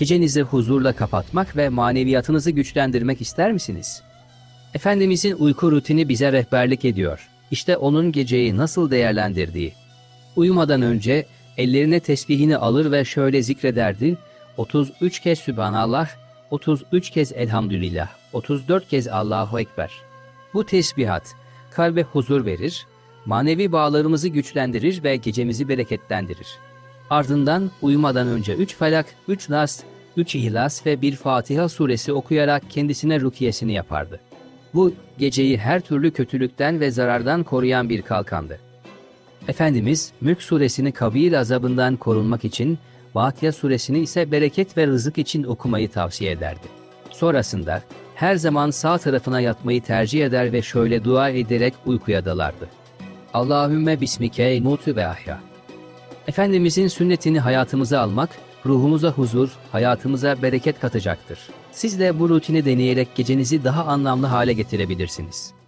Gecenizi huzurla kapatmak ve maneviyatınızı güçlendirmek ister misiniz? Efendimizin uyku rutini bize rehberlik ediyor. İşte onun geceyi nasıl değerlendirdiği. Uyumadan önce ellerine tesbihini alır ve şöyle zikrederdi. 33 kez Sübhanallah, 33 kez Elhamdülillah, 34 kez Allahu Ekber. Bu tesbihat kalbe huzur verir, manevi bağlarımızı güçlendirir ve gecemizi bereketlendirir. Ardından uyumadan önce 3 felak, 3 nas, 3 ihlas ve bir Fatiha suresi okuyarak kendisine rukiyesini yapardı. Bu geceyi her türlü kötülükten ve zarardan koruyan bir kalkandı. Efendimiz Mülk suresini kabir azabından korunmak için, Vakıa suresini ise bereket ve rızık için okumayı tavsiye ederdi. Sonrasında her zaman sağ tarafına yatmayı tercih eder ve şöyle dua ederek uykuya dalardı. Allahümme bismike mutu ve ahya. Efendimizin sünnetini hayatımıza almak, ruhumuza huzur, hayatımıza bereket katacaktır. Siz de bu rutini deneyerek gecenizi daha anlamlı hale getirebilirsiniz.